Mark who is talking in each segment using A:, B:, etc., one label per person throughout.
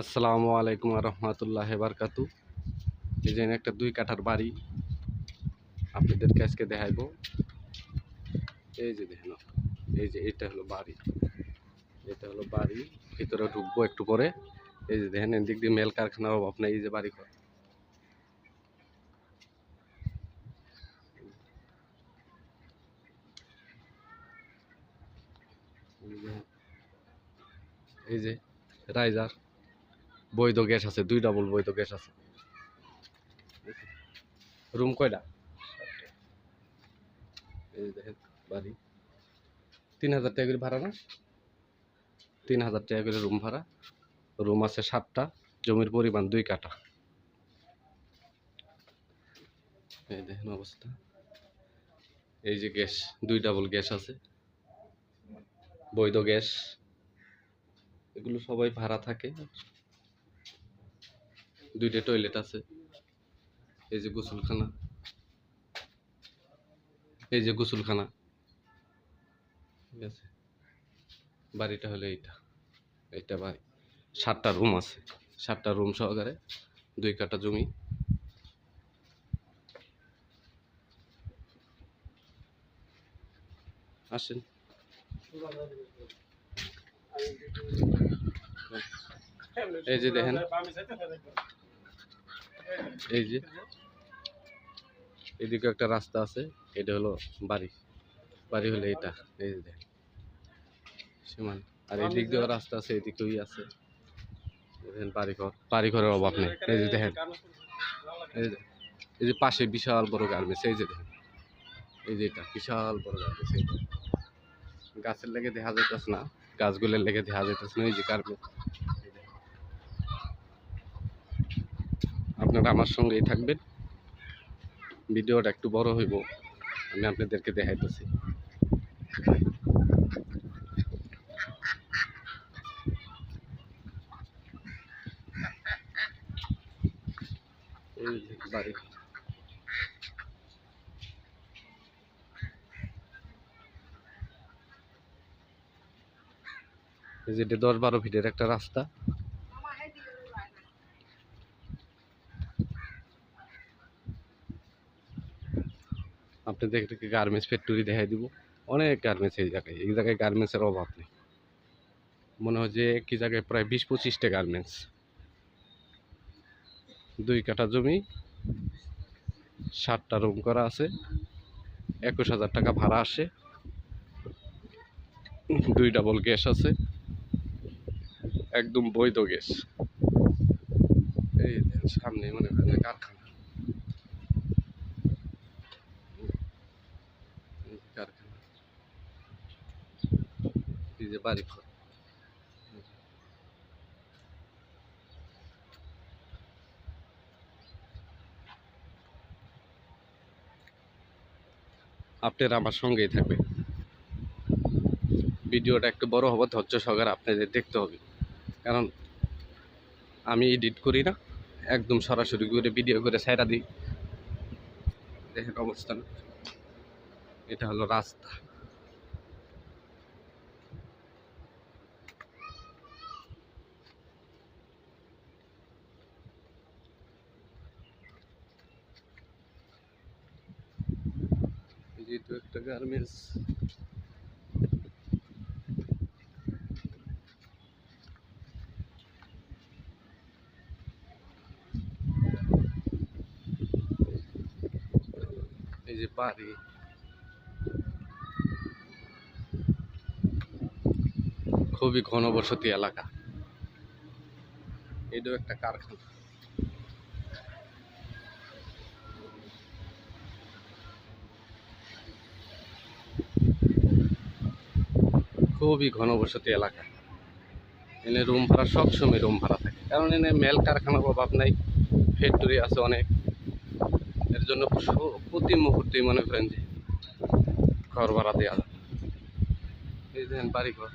A: আসসালামু আলাইকুম রহমতুল্লাহ বারকাতু। এই যে একটা দুই কাঠার বাড়ি আপনাদেরকে আজকে দেখাইবো। এই যে দেখেন এই যে এটা হলো বাড়ি। এটা হলো বাড়ি, ভিতরে ঢুকবো একটু পরে। এই যে দেখেন, এদিক দিয়ে মেল কারখানার অভাব নেই, এই যে বাড়ি ঘর। এই যে রাইজার। বৈধ গ্যাস আছে, দুই ডাবল বৈধ গ্যাস আছে। রুম কয়টা? বাড়ি। তিন হাজার টাকা করে ভাড়া না? তিন হাজার টাকা করে রুম ভাড়া। রুম আছে সাতটা, জমির পরিমাণ দুই কাটা এই দেখেন অবস্থা। এই যে গ্যাস, দুই ডাবল গ্যাস আছে। বৈধ গ্যাস। এগুলো সবাই ভাড়া থাকে। দুইটা টয়লেট আছে। এই যে গোসলখানা। এই যে গোসলখানা। ঠিক আছে? বাড়িটা হলো এইটা। এইটা বাড়ি সাতটা রুম আছে। সাতটা রুম সহকারে দুই কাঠা জমি। আসেন। এই যে দেখেন। এই যে। এদিকে একটা রাস্তা আছে, এটা হলো বাড়ি। বাড়ি হলো এটা, এই যে সীমান। আর এদিক দিয়েও রাস্তা আছে, এদিকেই আছে। দেখেন বাড়িঘর। বাড়িঘরের অভাব নেই। এই যে দেখেন। এই যে পাশে বিশাল বড় গার্মেন্টস, এই যে দেখেন। এই যে এটা, বিশাল বড় গার্মেন্টস, এই গাছের লেগে দেখা যাইতেছে না, গাছগুলোর লেগে দেখা যাইতেছে না, এই যে গার্মেন্টস। আপনারা আমার সঙ্গেই থাকবেন। ভিডিওটা একটু বড় হইব, আমি আপনাদেরকে দেখাইতেছি। এটা দশ বারো ফিটের একটা রাস্তা। আপনাদেরকে গার্মেন্টস ফ্যাক্টরি দেখাই দিব। অনেক গার্মেন্টস এই জায়গায়। এই জায়গায় গার্মেন্টসের অভাব নেই। মনে হয় যে একই জায়গায় প্রায় বিশ পঁচিশটা গার্মেন্টস দুই কাঠা জমি সাতটা রুম করা আছে, একুশ হাজার টাকা ভাড়া আসে। দুই ডাবল গ্যাস আছে। একদম বৈধ গ্যাস এই সামনে মনে করেন যে কারখানা এই যে কারখানা এই যে বাড়ি আপনারা আমার সঙ্গেই থাকবেন। ভিডিওটা একটু বড় হবে, ধৈর্য সহকারে আপনাদের দেখতে হবে। কারণ আমি এডিট করি না, একদম সরাসরি করে ভিডিও করে সাইডা দিই। দেখেন অবস্থান এটা হলো রাস্তা। যেহেতু একটা গার্মেন্টস। এই যে বাড়ি। খুবই ঘনবসতি এলাকা। এটাও একটা কারখানা। খুবই ঘনবসতি এলাকা। এনে রুম ভাড়া, সবসময় রুম ভাড়া থাকে। কারণ এনে মেল কারখানার অভাব নাই ফ্যাক্টরি আছে অনেক। এর জন্য প্রতি মুহূর্তেই মনে করেন যে ঘর ভাড়া দেওয়া যায় এই দেখেন বাড়ি ঘর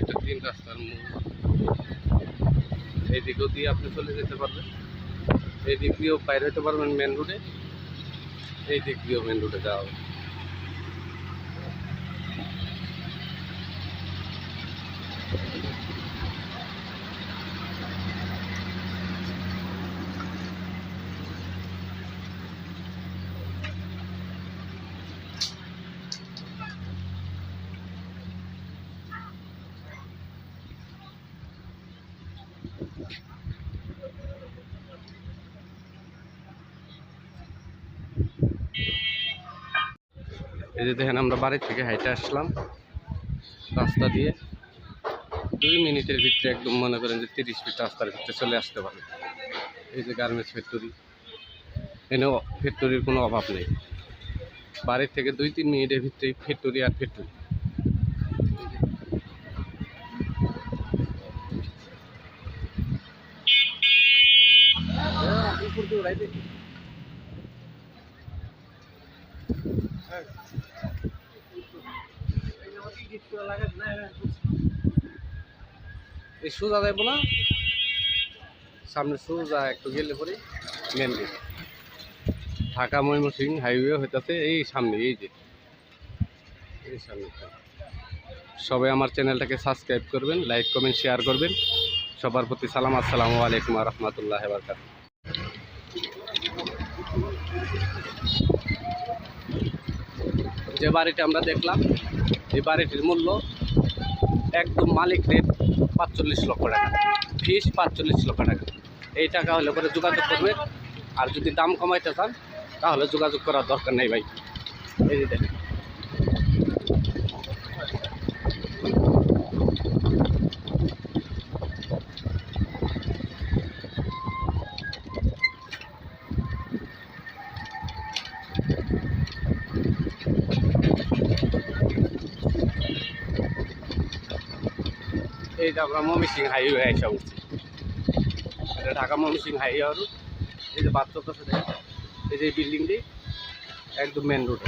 A: একটা তিন রাস্তার এই দিকেও দিয়ে আপনি চলে যেতে পারবেন। এই দিক দিয়েও বাইরে হতে পারবেন মেন রোডে এই যে গৃহ মেন রোডে যাওয়া হবে Thank you. এই যে দেখেন, আমরা বাড়ি থেকে হাইটে আসলাম। রাস্তা দিয়ে দুই মিনিটের ভিতরে একদম মনে করেন যে তিরিশ ফিট রাস্তার ভিতরে চলে আসতে পারে এই যে গার্মেন্টস ফ্যাক্টরি এখানে ফ্যাক্টরির কোনো অভাব নেই। বাড়ি থেকে দুই তিন মিনিটের ভিতরেই ফ্যাক্টরি আর ফ্যাক্টরি এই সোজা যাইব না? সামনে সোজা একটু গেলে পরে main gate Dhaka Mymensingh highway হইতাছে এই সামনে, এই যে। এই সামনে। সবাই আমার চ্যানেলটাকে সাবস্ক্রাইব করবেন লাইক কমেন্ট শেয়ার করবেন। সবার প্রতি সালাম, আসসালামু আলাইকুম রহমতুল্লাহ বারকাত যে বাড়িটা আমরা দেখলাম, এই বাড়িটির মূল্য একদম মালিক রেট পাঁচচল্লিশ লক্ষ টাকা, ফিস পাঁচচল্লিশ লক্ষ টাকা। এই টাকা হলে পরে যোগাযোগ করবেন, আর যদি দাম কমাইতে চান, তাহলে যোগাযোগ করার দরকার নেই ভাই। এই দেখেন। এই যে আমরা মমিসিং হাইওয়ে এসে উঠছি। এটা ঢাকা মমিসিং হাইওয়ে এই যে বাচ্চা তো এই যে বিল্ডিংটি একদম মেন রোড